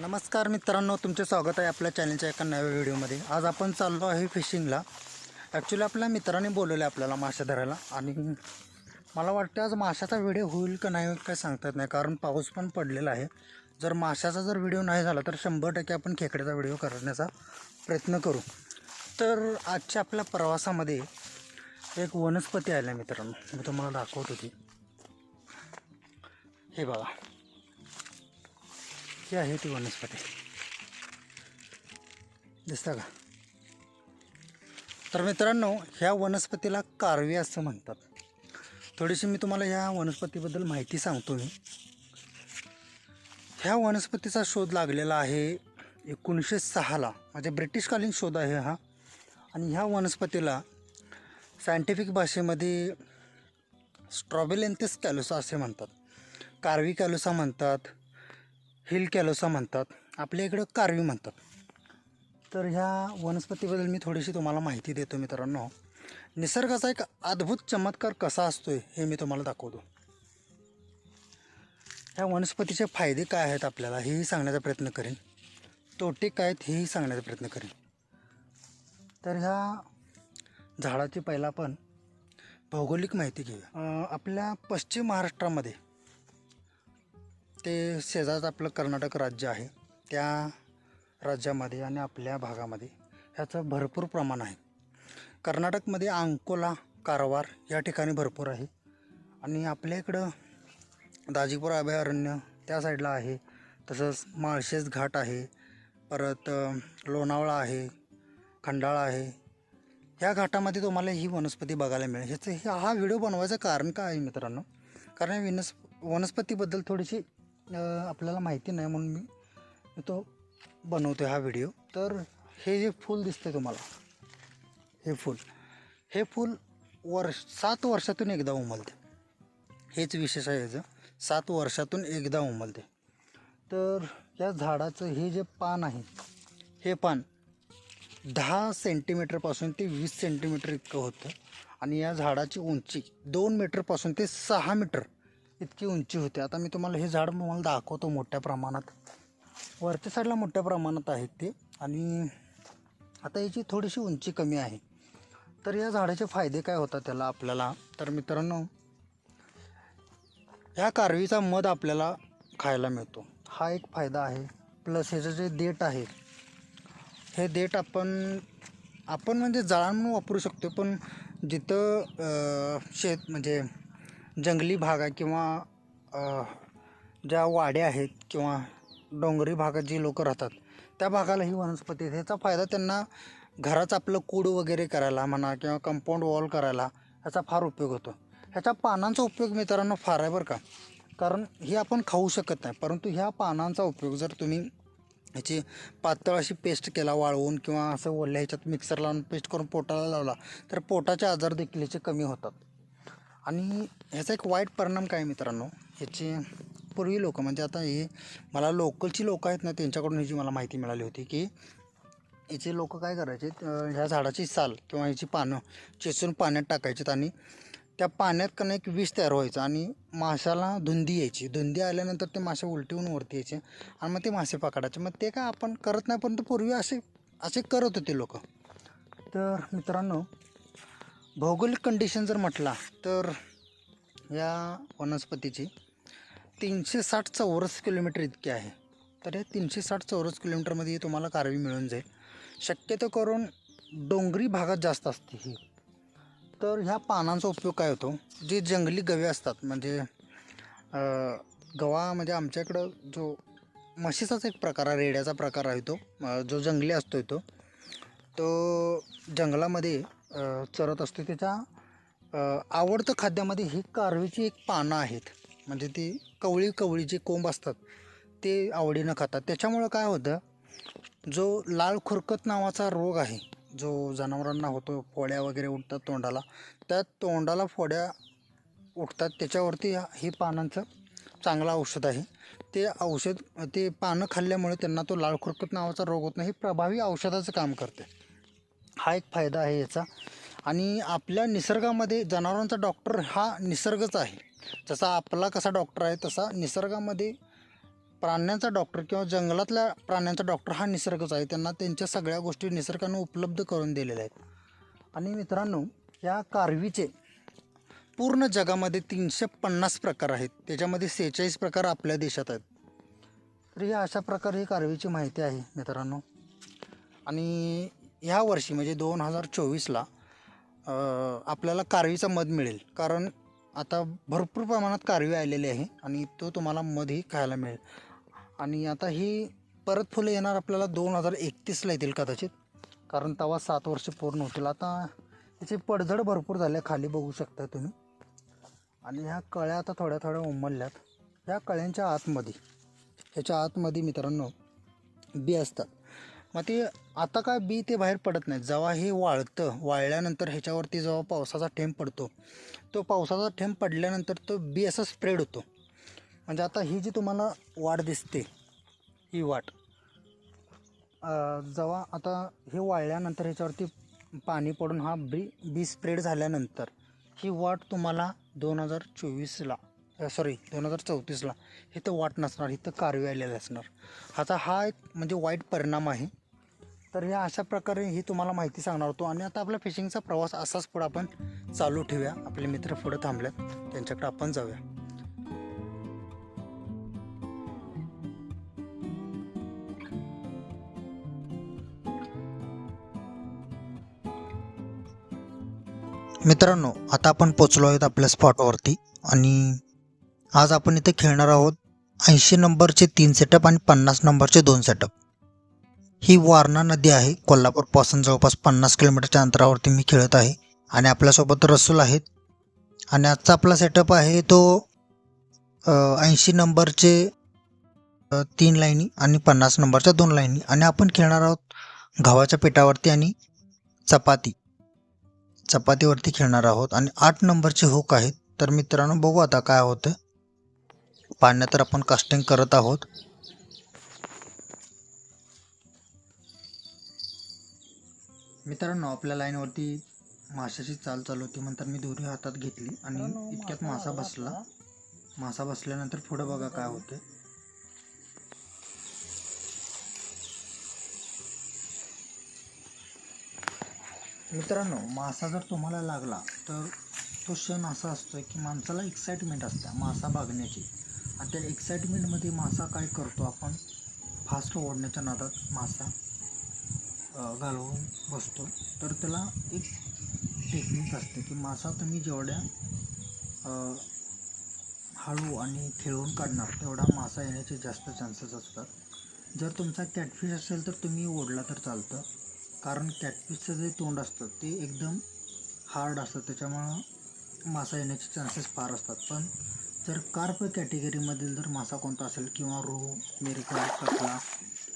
नमस्कार मित्रांनो तुमचे स्वागत आहे आपल्या चॅनलच्या एका नव्या व्हिडिओमध्ये आज आपण चाललो आहे फिशिंगला ॲक्च्युली आपल्या मित्राने बोलवलं आहे आपल्याला मासे धरायला. आणि मला वाटतं आज माशाचा व्हिडिओ होईल का नाही होईल काय सांगता येत नाही कारण पाऊस पण पडलेला आहे. जर माशाचा जर व्हिडिओ नाही झाला तर शंभर टक्के आपण खेकड्याचा व्हिडिओ करण्याचा प्रयत्न करू. तर आजच्या आपल्या प्रवासामध्ये एक वनस्पती आली आहे मित्रांनो. मी तुम्हाला दाखवत होती. हे बघा. ही आहे ती वनस्पती? दिसतं का? तर मित्रांनो ह्या वनस्पतीला कारवी असं म्हणतात. थोडीशी मी तुम्हाला ह्या वनस्पतीबद्दल माहिती सांगतो मी ह्या वनस्पतीचा शोध लागलेला आहे एकोणीसशे सहाला म्हणजे ब्रिटिशकालीन शोध आहे हा. आणि ह्या वनस्पतीला सायंटिफिक भाषेमध्ये स्ट्रॉबेलेंथिस कॅलोसा असे म्हणतात. कारवी कॅलोसा म्हणतात. हिल कॅलोसा म्हणतात. आपल्या इकडं कारवी म्हणतात. तर ह्या वनस्पतीबद्दल मी थोडीशी तुम्हाला माहिती देतो मित्रांनो. निसर्गाचा एक अद्भुत चमत्कार कसा असतो हे मी तुम्हाला दाखवतो. ह्या वनस्पतीचे फायदे काय आहेत आपल्याला हेही सांगण्याचा प्रयत्न करेन. तोटे काय आहेत हेही सांगण्याचा प्रयत्न करेन. तर ह्या झाडाची पहिला आपण भौगोलिक माहिती घेऊया. आपल्या पश्चिम महाराष्ट्रामध्ये ते शेजारचं आपलं कर्नाटक राज्य आहे त्या राज्यामध्ये आणि आपल्या भागामध्ये ह्याचं भरपूर प्रमाण आहे. कर्नाटकमध्ये अंकोला कारवार या ठिकाणी भरपूर आहे आणि आपल्या इकडं दाजीपूर अभयारण्य त्या साईडला आहे तसंच माळशेज घाट आहे परत लोणावळा आहे खंडाळा आहे. ह्या घाटामध्ये तुम्हाला ही वनस्पती बघायला मिळेल. ह्याचं हे हा व्हिडिओ बनवायचं कारण काय आहे मित्रांनो? कारण वनस वनस्पतीबद्दल थोडीशी आपल्याला माहिती नाही म्हणून मी तो बनवतो हा व्हिडिओ. तर हे जे फूल दिसते तुम्हाला हे फूल हे फूल वर्ष सात वर्षातून एकदा उमलते. हेच विशेष आहे याचं. सात वर्षातून एकदा उमलते. तर या झाडाचं हे जे पान आहे हे पान दहा सेंटीमीटरपासून ते वीस सेंटीमीटर इतकं होतं. आणि या झाडाची उंची दोन मीटरपासून ते सहा मीटर इतकी उंची होते. आता मी तुम्हाला हे झाड मला दाखवतो मोठ्या प्रमाणात. वरच्या साईडला मोठ्या प्रमाणात आहेत ते. आणि आता याची थोडीशी उंची कमी आहे. तर या झाडाचे फायदे काय होतात त्याला आपल्याला? तर मित्रांनो ह्या कारवीचा मध आपल्याला खायला मिळतो. हा एक फायदा आहे. प्लस ह्याचं जे देठ आहे हे देठ आपण आपण म्हणजे जाळा म्हणून वापरू शकतो पण जिथं शेत म्हणजे जंगली भाग आहे किंवा ज्या वाड्या आहेत किंवा डोंगरी भागात जी लोकं राहतात त्या भागाला ही वनस्पती ह्याचा फायदा त्यांना घराचं आपलं कूड वगैरे करायला म्हणा किंवा कंपाऊंड वॉल करायला ह्याचा फार उपयोग होतो. ह्याच्या पानांचा उपयोग मित्रांनो फार आहे बरं का. कारण हे आपण खाऊ शकत नाही परंतु ह्या पानांचा उपयोग जर तुम्ही ह्याची पातळ अशी पेस्ट केला वाळवून किंवा असं ओल्या ह्याच्यात मिक्सर लावून पेस्ट करून पोटाला लावला तर पोटाचे आजार देखील ह्याचे कमी होतात. आणि ह्याचा एक वाईट परिणाम काय मित्रांनो? ह्याची पूर्वी लोक म्हणजे आता हे मला लोकलची लोकं आहेत ना त्यांच्याकडून ह्याची मला माहिती मिळाली होती की याचे लोक काय करायचे ह्या झाडाची साल किंवा ह्याची पानं चेचून पाण्यात टाकायचीत आणि त्या पाण्यात कन एक विष तयार व्हायचं आणि माशाला धुंदी यायची. धुंदी आल्यानंतर ते मासे उलटीहून वरती यायचे आणि मग ते मासे पकडायचे. मग ते काय आपण करत नाही परंतु पूर्वी असे असे करत होते लोक. तर मित्रांनो भौगोलिक कंडिशन जर म्हटला तर या वनस्पतीची तीनशे साठ चौरस किलोमीटर इतकी आहे. तर या तीनशे साठ चौरस किलोमीटरमध्ये तुम्हाला कारवी मिळून जाईल. शक्यतो करून डोंगरी भागात जास्त असते ही. तर ह्या पानांचा उपयोग काय होतो? जे जंगली गवे असतात म्हणजे गवा म्हणजे आमच्याकडं जो म्हशीचाच एक प्रकार आहे रेड्याचा प्रकार आहे तो. जो जंगली असतो तो. तो जंगलामध्ये चरत असते. त्याच्या आवडतं खाद्यामध्ये ही कारवीची एक पानं आहेत. म्हणजे ती कवळी कवळी जे कोंब असतात ते आवडीनं खातात. त्याच्यामुळं काय होतं जो लाल खुरकत नावाचा रोग आहे जो जनावरांना होतो फोड्या वगैरे उठतात तोंडाला त्या तोंडाला फोड्या उठतात त्याच्यावरती हे पानांचं चांगलं औषध आहे. ते औषध ते पानं खाल्ल्यामुळे त्यांना तो लाल खुरकत नावाचा रोग होत नाही. हे प्रभावी औषधाचं काम करते. हा एक फायदा आहे याचा. आणि आपल्या निसर्गामध्ये जनावरांचा डॉक्टर हा निसर्गच आहे. जसा आपला कसा डॉक्टर आहे तसा निसर्गामध्ये प्राण्यांचा डॉक्टर किंवा जंगलातल्या प्राण्यांचा डॉक्टर हा निसर्गच आहे. त्यांना त्यांच्या सगळ्या गोष्टी निसर्गानं उपलब्ध करून दिलेल्या आहेत. आणि मित्रांनो या कारवीचे पूर्ण जगामध्ये तीनशे पन्नास प्रकार आहेत. त्याच्यामध्ये सेहेचाळीस प्रकार आपल्या देशात आहेत. तर ही अशा प्रकारे ही कारवीची माहिती आहे मित्रांनो. आणि ह्या वर्षी म्हणजे दोन हजार चोवीसला आपल्याला कारवीचा मध मिळेल. कारण आता भरपूर प्रमाणात कारवी आलेली आहे आणि तो तुम्हाला मधही खायला मिळेल. आणि आता ही परत फुलं येणार आपल्याला दोन हजार एकतीसला येतील कदाचित. कारण तेव्हा सात वर्ष पूर्ण होतील. आता याची पडझड भरपूर झाल्या खाली बघू शकता तुम्ही. आणि ह्या कळ्या आता थोड्या थोड्या उमलल्यात. ह्या कळ्यांच्या आतमध्ये ह्याच्या आतमध्ये मित्रांनो बी असतात. मग ते आता काय बी ते बाहेर पडत नाही जेव्हा हे वाळतं वाळल्यानंतर ह्याच्यावरती जेव्हा पावसाचा थेंब पडतो तो पावसाचा थेंब पडल्यानंतर तो बी असा स्प्रेड होतो. म्हणजे आता ही जी तुम्हाला वाट दिसते ही वाट जेव्हा आता हे वाळल्यानंतर ह्याच्यावरती पाणी पडून हा बी बी स्प्रेड झाल्यानंतर ही वाट तुम्हाला दोन हजार चोवीसला सॉरी दोन हजार चौतीसला इथं वाट नसणार इथं कारवी आलेलं असणार. आता हा एक म्हणजे वाईट परिणाम आहे. तर ह्या अशा प्रकारे ही तुम्हाला माहिती सांगणार होतो. आणि आता आपला फिशिंगचा प्रवास असाच पुढं आपण चालू ठेवूया. आपले मित्र पुढे थांबल्यात त्यांच्याकडे आपण जाऊया. मित्रांनो आता आपण पोचलो आहोत आपल्या स्पॉटवरती आणि आज आपण इथे खेळणार आहोत ऐंशी नंबरचे तीन सेटअप आणि पन्नास नंबरचे दोन सेटअप ही वारणा नदी आहे. कोल्हापूरपासून जवळपास पन्नास किलोमीटरच्या अंतरावरती मी खेळत आहे आणि आपल्यासोबत रसूल आहेत. आणि आजचा आपला सेटअप आहे तो ऐंशी नंबरचे तीन लाईनी आणि पन्नास नंबरच्या दोन लाईनी. आणि आपण खेळणार आहोत गव्हाच्या पिठावरती आणि चपाती. चपातीवरती खेळणार आहोत आणि आठ नंबरचे हुक आहेत तर मित्रांनो बघू आता काय होतं पाण्यात तर आपण कास्टिंग करत आहोत. मित्रांनो आपल्या लाईनवरती माशाची चाल चालू होती म्हणतात मी दोरी हातात घेतली आणि इतक्यात मासा बसला. मासा बसल्यानंतर पुढं बघा काय होतं मित्रांनो मासा जर तुम्हाला लागला तर तो क्षण असा असतो की माणसाला एक्साइटमेंट असते मासा बघण्याची. आणि त्या एक्साइटमेंटमध्ये मासा काय करतो आपण? फास्ट ओढण्याच्या नादात मासा घालवून बसतो. तर त्याला एक टेक्निक असते की मासा तुम्ही जेवढ्या हळू आणि खेळून काढणार तेवढा मासा येण्याचे जास्त चान्सेस असतात. जर तुमचा कॅटफिश असेल तर तुम्ही ओढला तर चालतं. कारण कॅटफिशचं जे तोंड असतं ते एकदम हार्ड असतं. त्याच्यामुळं मासा येण्याचे चान्सेस फार असतात. पण जर कार्प कॅटेगरीमधील जर मासा कोणता असेल किंवा रोहू मेरिका कटला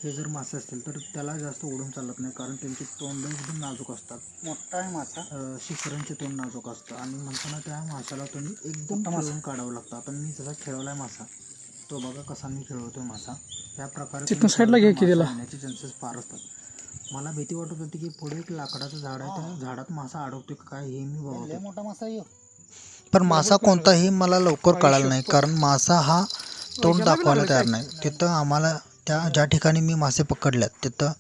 हे जर मासे असतील तर त्याला जास्त ओढून चालत नाही कारण त्यांचे तोंड एकदम नाजूक असतात. मोठा आहे मासा. शिखरांचे तोंड नाजूक असतं आणि म्हणताना त्या माशाला तुम्ही एकदम खेळून काढावं लागतं. आता मी जसा खेळवलाय मासा तो बघा कसा मी खेळवतोय मासा. त्या प्रकारे तिथून साईडला घे की त्याला. येण्याचे चान्सेस फार असतात. मला भीती वाटत होती की पुढे एक लाकडाचं झाड आहे त्या झाडात मासा अडवतोय का काय हे मी बघतो मोठा मासा पण मासा कोणताही मला लवकर कळाला नाही कारण मासा हा तोंड दाखवायला तयार नाही. तिथं आम्हाला त्या ज्या ठिकाणी मी मासे पकडल्यात तिथं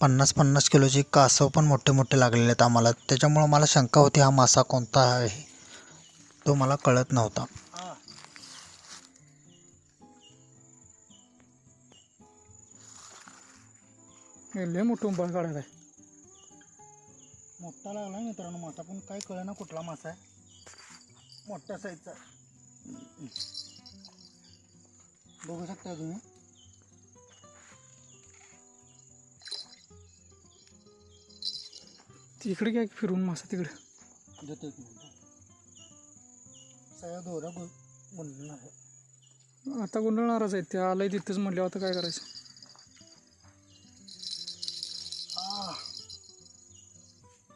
पन्नास पन्नास किलोचे कासव पण मोठे मोठे लागलेले आहेत आम्हाला. त्याच्यामुळं मला शंका होती हा मासा कोणता आहे? तो मला कळत नव्हता. हे लय मोठं उंबळ काढायला आहे. मोठा लागला मित्रांनो मासा पण काय कळेना कुठला मासा आहे. मोठ्या साईजचा बघू शकता तुम्ही. तिकडे काय फिरून मासा तिकडे. देतो एक मिनिट सगळ्या आहे. आता गुंडळणारच आहे ते आलंय तिथेच म्हटल्यावर आता काय करायचं? आ.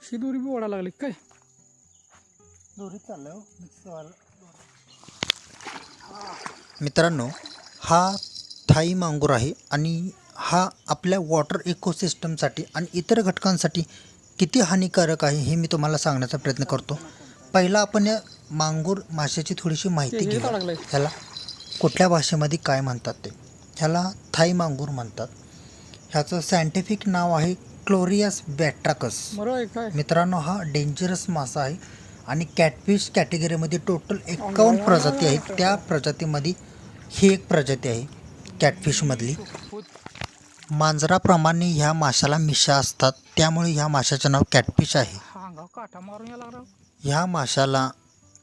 ही दोरी बी ओढा लागली काय? दोरीत चाललंय हो मित्रांनो हा थाई मांगूर आहे आणि हा आपल्या वॉटर इकोसिस्टमसाठी आणि इतर घटकांसाठी किती हानिकारक आहे हे मी तुम्हाला सांगण्याचा प्रयत्न करतो. पहिला आपण या मांगूर माशाची थोडीशी माहिती घेऊ. ह्याला कुठल्या भाषेमध्ये काय म्हणतात ते? ह्याला थाई मांगूर म्हणतात. ह्याचं सायंटिफिक नाव आहे क्लोरियस बॅट्राकस मित्रांनो हा डेंजरस मासा आहे आणि कॅटफिश कॅटेगरीमध्ये टोटल एकावन्न प्रजाती आहेत. त्या प्रजातीमध्ये ही एक प्रजाती आहे कॅटफिशमधली मांजराप्रमाणे ह्या माशाला मिशा असतात. त्यामुळे ह्या माशाचं नाव कॅटफिश आहे. ह्या माशाला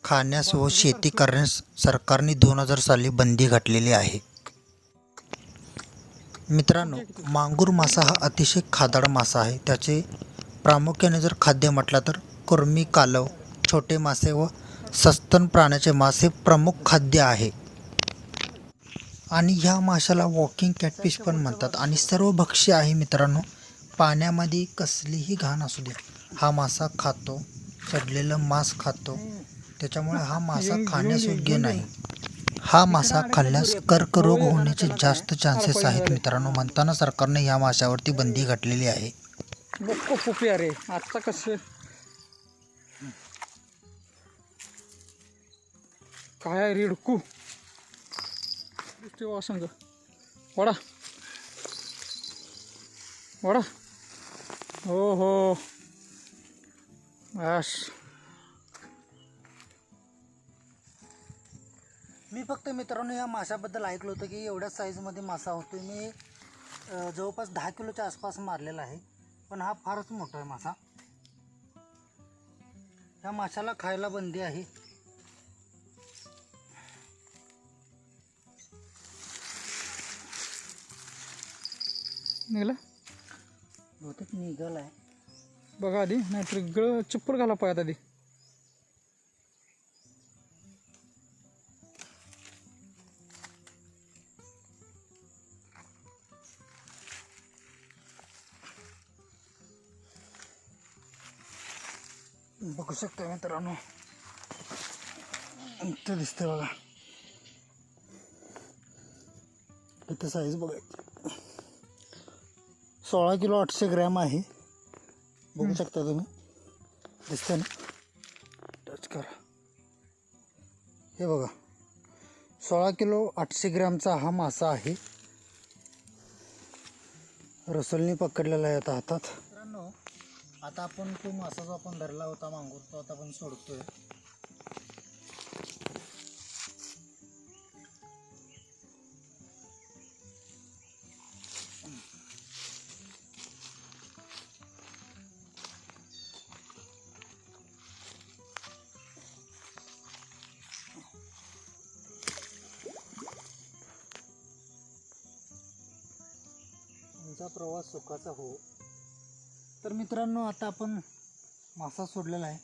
खाण्यास व शेती करण्यास सरकारने दोन हजार साली बंदी घातलेली आहे. मित्रांनो मांगूर मासा हा अतिशय खादाड मासा आहे. त्याचे प्रामुख्याने जर खाद्य म्हटलं तर कुर्मी कालव छोटे मासे व सस्तन प्राण्याचे मासे प्रमुख खाद्य आहे. आणि ह्या माशाला वॉकिंग कॅटफिश पण म्हणतात. आणि सर्व भक्ष्य आहे मित्रांनो. पाण्यामध्ये कसलीही घाण असू द्या हा मासा खातो. चढलेलं मांस खातो. त्याच्यामुळे हा मासा खाण्यास योग्य नाही. हा मासा खाल्ल्यास कर्करोग होण्याचे जास्त चान्सेस आहेत मित्रांनो. म्हणताना सरकारने ह्या माशावरती बंदी घातलेली आहे. बक्को फुपी अरे आत्ता कसं? काय रिडकू? दृष्टी वा वडा. वडा. हो हो. बस मी फक्त मित्रांनो या माशाबद्दल ऐकलं होतं की एवढ्या साईजमध्ये मासा होतो. मी जवळपास दहा किलोच्या आसपास मारलेला आहे पण हा फारच मोठा आहे मासा. या माशाला खायला बंदी आहे. निघला? बहुतेक निघल आहे बघा आधी नाहीतर गळ चप्पल घाला पायात आधी. बघू शकतो मित्रांनो. इथं दिसते बघा. इथं साईज बघा. सोळा किलो आठशे ग्रॅम आहे. बघू शकता तुम्ही. दिसतंय ना? टच करा. हे बघा. सोळा किलो आठशे ग्रॅमचा हा मासा आहे. रसलनी पकडलेला आहे आता हातात. मित्रांनो आता आपण तो मासा जो आपण धरला होता मांगूर तो आता आपण सोडतोय. तुमचा प्रवास सुखाचा हो. तर मित्रांनो आता आपण मासा सोडलेला आहे.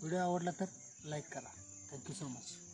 व्हिडिओ आवडला तर लाईक करा. Thank you so much